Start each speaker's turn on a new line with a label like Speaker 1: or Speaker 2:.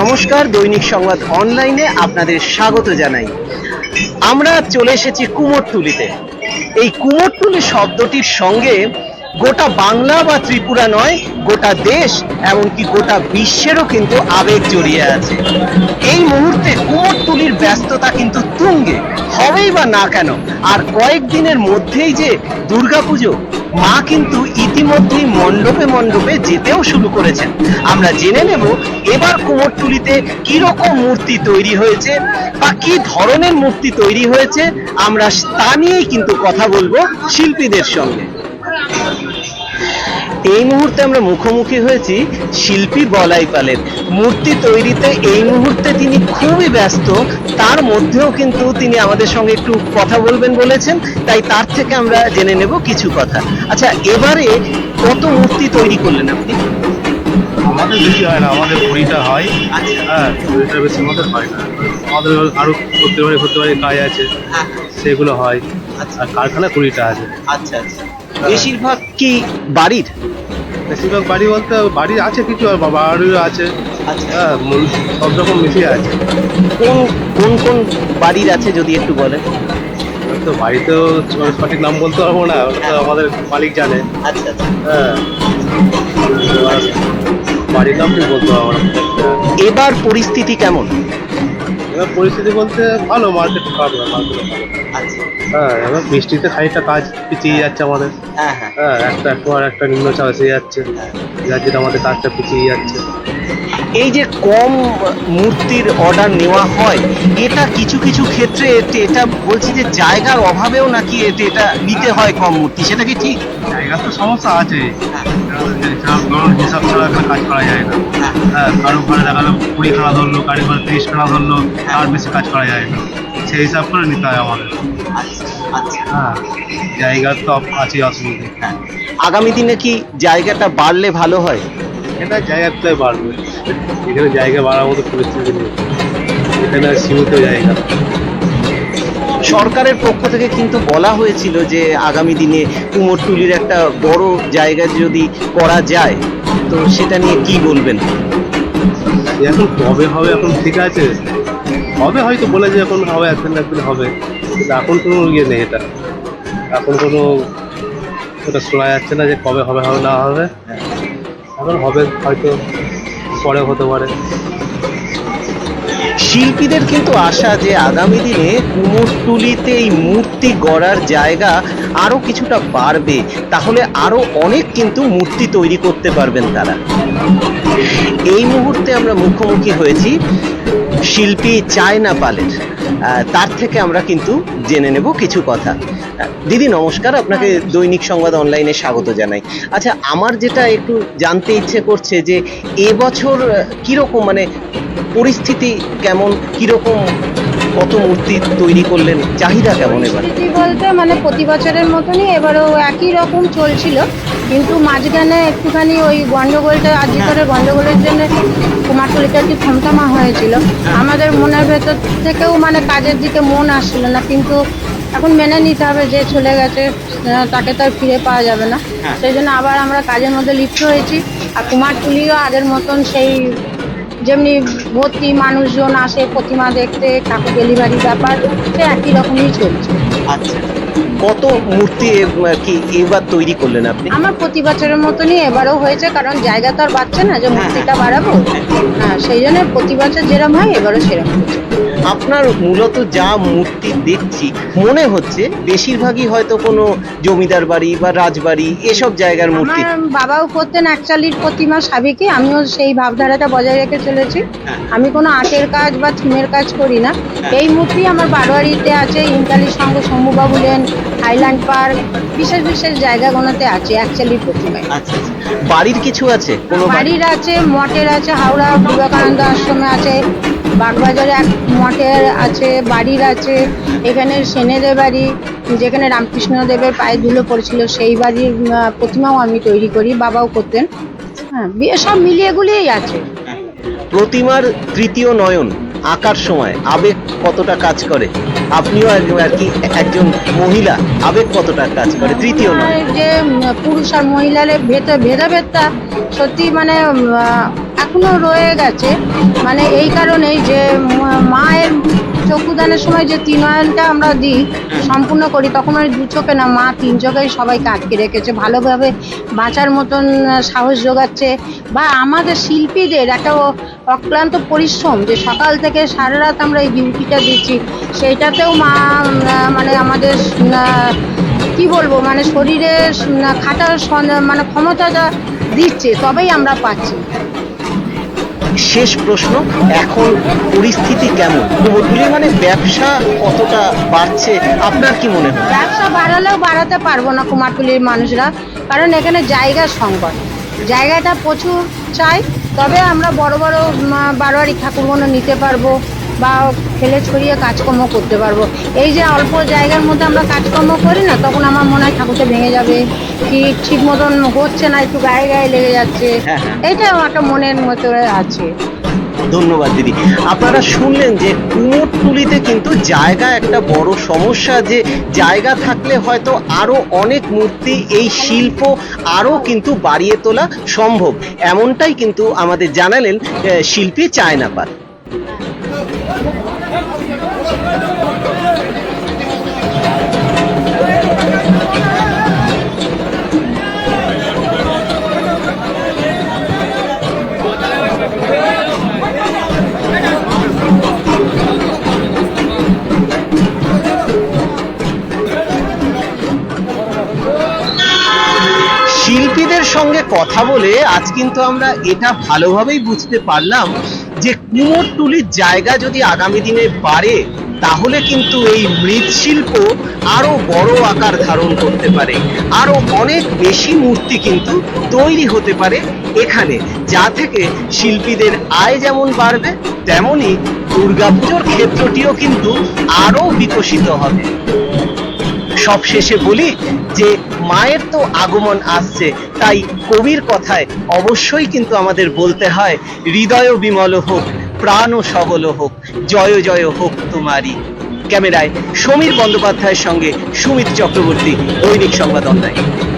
Speaker 1: নমস্কার, দৈনিক সংবাদ অনলাইনে আপনাদের স্বাগত জানাই। আমরা চলে এসেছি কুমোরটুলিতে। এই কুমোরটুলি শব্দটির সঙ্গে গোটা বাংলা বা ত্রিপুরা নয়, গোটা দেশ এমনকি গোটা বিশ্বেরও কিন্তু আবেগ জড়িয়ে আছে। এই মুহূর্তে কুমোরটুলির ব্যস্ততা কিন্তু তুঙ্গে, হবেই বা না কেন? আর কয়েকদিনের মধ্যেই যে দুর্গাপুজো, মা কিন্তু ইতিমধ্যেই মণ্ডপে মণ্ডপে যেতেও শুরু করেছেন। আমরা জেনে নেব এবার কুমোরটুলিতে কীরকম মূর্তি তৈরি হয়েছে বা কি ধরনের মূর্তি তৈরি হয়েছে। আমরা তা নিয়েই কিন্তু কথা বলব শিল্পীদের সঙ্গে। এই মুহূর্তে আমরা মুখোমুখি হয়েছি শিল্পী বলাই পালের। মূর্তি তৈরিতে এই মুহূর্তে তিনি খুবই ব্যস্ত তার মধ্যেও কিন্তু তিনি আমাদের সঙ্গে একটু কথা বলবেন বলেছেন তাই তার থেকে আমরা জেনে নেব কিছু কথা। আচ্ছা এবারে কত মূর্তি তৈরি করলেন আপনি?
Speaker 2: আমাদের বেশি হয় না আমাদের কুড়িটা হয়।
Speaker 1: আচ্ছা।
Speaker 2: হ্যাঁ কুড়িটার বেশি আমাদের হয় না। আমাদের আরও করতে পারি করতে পারি কাজ আছে। সেগুলো হয়।
Speaker 1: আচ্ছা।
Speaker 2: আর কারখানা কুড়িটা আছে।
Speaker 1: আচ্ছা আচ্ছা। বেশিরভাগ কি বাড়ির?
Speaker 2: বেশিরভাগ বাড়ি বলতে বাড়ি আছে কিছু আর বাড়িও আছে।
Speaker 1: আচ্ছা।
Speaker 2: হ্যাঁ সব রকম মিশিয়ে আছে।
Speaker 1: কোন কোন কোন বাড়ির আছে যদি একটু বলেন?
Speaker 2: তো বাড়িতেও সঠিক নাম বলতে পারব না আমাদের মালিক জানে।
Speaker 1: আচ্ছা আচ্ছা।
Speaker 2: হ্যাঁ। বাড়ির নাম ঠিক বলতে পারব না।
Speaker 1: এবার পরিস্থিতি কেমন?
Speaker 2: এবার পরিস্থিতি বলতে ভালো মার্কেট খারাপ না মার্কেট ভালো।
Speaker 1: আচ্ছা।
Speaker 2: হ্যাঁ এবার বৃষ্টিতে খানিকটা কাজ পিছিয়ে যাচ্ছে আমাদের।
Speaker 1: হ্যাঁ হ্যাঁ।
Speaker 2: হ্যাঁ একটা একটু নিম্নচাপ এসে যাচ্ছে। যার জন্য আমাদের কাজটা পিছিয়ে যাচ্ছে।
Speaker 1: এই যে কম মূর্তির অর্ডার নেওয়া হয় এটা কিছু কিছু ক্ষেত্রে এতে- এটা বলছি যে জায়গার অভাবেও নাকি এতে- এটা নিতে হয় কম মূর্তি সেটা কি ঠিক?
Speaker 2: জায়গার তো সমস্যা আছে। হিসাব ছাড়া এখানে কাজ করা যায় না। হ্যাঁ কারও ঘরে দেখাল কুড়ি খানা ধরলো কারও ঘরে তিরিশ খানা ধরলো তার বেশি কাজ করা যায় না। সেই হিসাব করে নিতে হয় আমাদের। হ্যাঁ জায়গার তো আছে অসুবিধা।
Speaker 1: আগামী দিনে কি জায়গাটা বাড়লে ভালো হয়?
Speaker 2: এটা জায়গাটাই বাড়বে। এখানে জায়গা বাড়ার মতো পরিস্থিতি নেই। এখানে সীমিত জায়গা।
Speaker 1: সরকারের পক্ষ থেকে কিন্তু বলা হয়েছিল যে আগামী দিনে কুমোরটুলির একটা বড় জায়গা যদি করা যায় তো সেটা নিয়ে কি বলবেন?
Speaker 2: এখন কবে হবে এখন ঠিক আছে। হবে হয়তো বলে যে এখন হবে একদিন একদিন হবে। কিন্তু এখন কোনো ইয়ে নেই এটা। এখন কোনো ওটা শোনা যাচ্ছে না যে কবে হবে হবে না হবে। এখন হবে, হয়তো পরে হতে পারে।
Speaker 1: শিল্পীদের কিন্তু আশা যে আগামী দিনে কুমোরটুলিতে এই মূর্তি গড়ার জায়গা আরও কিছুটা বাড়বে, তাহলে আরও অনেক কিন্তু মূর্তি তৈরি করতে পারবেন তারা। এই মুহূর্তে আমরা মুখোমুখি হয়েছি। শিল্পী চায়না পালের। তার থেকে আমরা কিন্তু জেনে নেব কিছু কথা। দিদি নমস্কার। আপনাকে দৈনিক সংবাদ অনলাইনে স্বাগত জানাই। আচ্ছা আমার যেটা একটু জানতে ইচ্ছে করছে যে এবছর কীরকম মানে পরিস্থিতি কেমন কীরকম কত মূর্তি তৈরি করলেন? চাহিদা কেমন এবার?
Speaker 3: পরিস্থিতি বলতে মানে প্রতি বছরের মতনই এবারও একই রকম চলছিল। কিন্তু মাঝখানে একটুখানি ওই গন্ডগোলটা আজকে করে গন্ডগোলের জন্য কুমার কুমারটুলিটা একটু থমথমা হয়েছিল। আমাদের মনের ভেতর থেকেও মানে কাজের দিকে মন আসছিল না। কিন্তু এখন মেনে নিতে হবে যে চলে গেছে তাকে তো আর ফিরে পাওয়া যাবে না।
Speaker 1: হ্যাঁ।
Speaker 3: সেই জন্য আবার আমরা কাজের মধ্যে লিপ্ত হয়েছি। আর কুমারটুলিও আগের মতন সেই যেমনি ভর্তি মানুষজন আসে প্রতিমা দেখতে ঠাকুর ডেলিভারি ব্যাপার সে একই রকমই চলছে।
Speaker 1: আচ্ছা। কত মূর্তি কি এবার তৈরি করলেন আপনি?
Speaker 3: আমার প্রতি বছরের মতনই এবারও হয়েছে কারণ জায়গা তো আর পাচ্ছে না যে মূর্তিটা বাড়াবো। হ্যাঁ সেই জন্য প্রতি বছর যেরকম হয় এবারও সেরকম
Speaker 1: আপনার মূলত যা মূর্তি দেখছি মনে হচ্ছে বেশিরভাগই হয়তো কোনো জমিদার বাড়ি বা রাজবাড়ি এসব জায়গার মূর্তি।
Speaker 3: বাবাও করতেন একচালির প্রতিমা সাবেকি আমিও সেই ভাবধারাটা বজায় রেখে চলেছি।
Speaker 1: হ্যাঁ।
Speaker 3: আমি কোনো আর্টের কাজ বা থিমের কাজ করি না। এই মূর্তি আমার বারোয়ারিতে আছে ইন্টালির সঙ্গে শম্ভুবাবু লেন হাইল্যান্ড পার্ক বিশেষ বিশেষ জায়গাগুলোতে আছে অ্যাকচুয়ালি প্রতিমায়
Speaker 1: আচ্ছা আচ্ছা। বাড়ির কিছু আছে? কোনো
Speaker 3: বাড়ির আছে মঠের আছে হাওড়া বিবেকানন্দ আশ্রমে আছে বাগবাজারে এক মঠের আছে বাড়ির আছে এখানে সেনেদের বাড়ি যেখানে রামকৃষ্ণ দেবের পায়ে ধুলো পড়েছিল সেই বাড়ির প্রতিমাও আমি তৈরি করি বাবাও করতেন। হ্যাঁ সব মিলিয়ে গুলিয়েই আছে।
Speaker 1: প্রতিমার তৃতীয় নয়ন? আঁকার সময় আবেগ কতটা কাজ করে? আপনিও আর কি একজন মহিলা আবেগ কতটা কাজ করে? তৃতীয়
Speaker 3: যে পুরুষ আর মহিলার ভেতর ভেদাভেদটা সত্যি মানে এখনও রয়ে গেছে। মানে এই কারণেই যে মায়ের চক্ষুদানের সময় যে তিন নয়নটা আমরা দিই সম্পূর্ণ করি তখন ওই দু চোখে না মা তিন চোখেই সবাইকে আটকে রেখেছে ভালোভাবে বাঁচার মতন সাহস যোগাচ্ছে। বা আমাদের শিল্পীদের একটা অক্লান্ত পরিশ্রম যে সকাল থেকে সারা রাত আমরা এই ডিউটিটা দিচ্ছি সেইটাতেও মা মানে আমাদের কি বলব মানে শরীরের উম, খাটার মানে ক্ষমতাটা দিচ্ছে তবেই আমরা পাচ্ছি।
Speaker 1: শেষ প্রশ্ন, এখন পরিস্থিতি কেমন? বদলি মানে ব্যবসা কতটা বাড়ছে? আপনার কি মনে হয়?
Speaker 3: ব্যবসা বাড়ালেও বাড়াতে পারব না কুমারটুলির মানুষরা, কারণ এখানে জায়গা সংকট। জায়গাটা প্রচুর চাই, তবে আমরা বড় বড় বারোয়ারি ঠাকুরগুলো নিতে পারব, বা ফেলে ছড়িয়ে কাজকর্ম করতে পারব। এই যে অল্প জায়গার মধ্যে আমরা কাজকর্ম করি না তখন আমার মনে হয় ঠাকুরটা ভেঙে যাবে। কি ঠিক মতন হচ্ছে না একটু গায়ে গায়ে লেগে যাচ্ছে।
Speaker 1: হ্যাঁ, হ্যাঁ।
Speaker 3: একটা মনের মতো আছে।
Speaker 1: ধন্যবাদ দিদি। আপনারা শুনলেন যে কুমোরটুলিতে কিন্তু জায়গা একটা বড় সমস্যা যে জায়গা থাকলে হয়তো আরও অনেক মূর্তি এই শিল্প আরও কিন্তু বাড়িয়ে তোলা সম্ভব। এমনটাই কিন্তু আমাদের জানালেন শিল্পী চায়নাপাল। শিল্পীদের কথা বলে আজ কিন্তু আমরা এটা ভালোভাবেই বুঝতে পারলাম যে কুমোরটুলির জায়গা যদি আগামী দিনে বাড়ে, তাহলে কিন্তু এই মৃৎশিল্প আরও বড় আকার ধারণ করতে পারে। আরও অনেক বেশি মূর্তি কিন্তু তৈরি হতে পারে এখানে, যা থেকে শিল্পীদের আয় যেমন বাড়বে, তেমনি দুর্গাপুজোর ক্ষেত্রটিও কিন্তু আরও বিকশিত হবে। সবশেষে বলি যে মায়ের তো আগমন আসছে। তাই কবির কথায় অবশ্যই কিন্তু আমাদের বলতে হয়, হৃদয় বিমল হোক, প্রাণ ও সবল হোক, জয় জয় হোক তোমারই। ক্যামেরায় সমীর বন্দ্যোপাধ্যায়ের সঙ্গে সুমিত চক্রবর্তী, দৈনিক সংবাদ অনলাইন।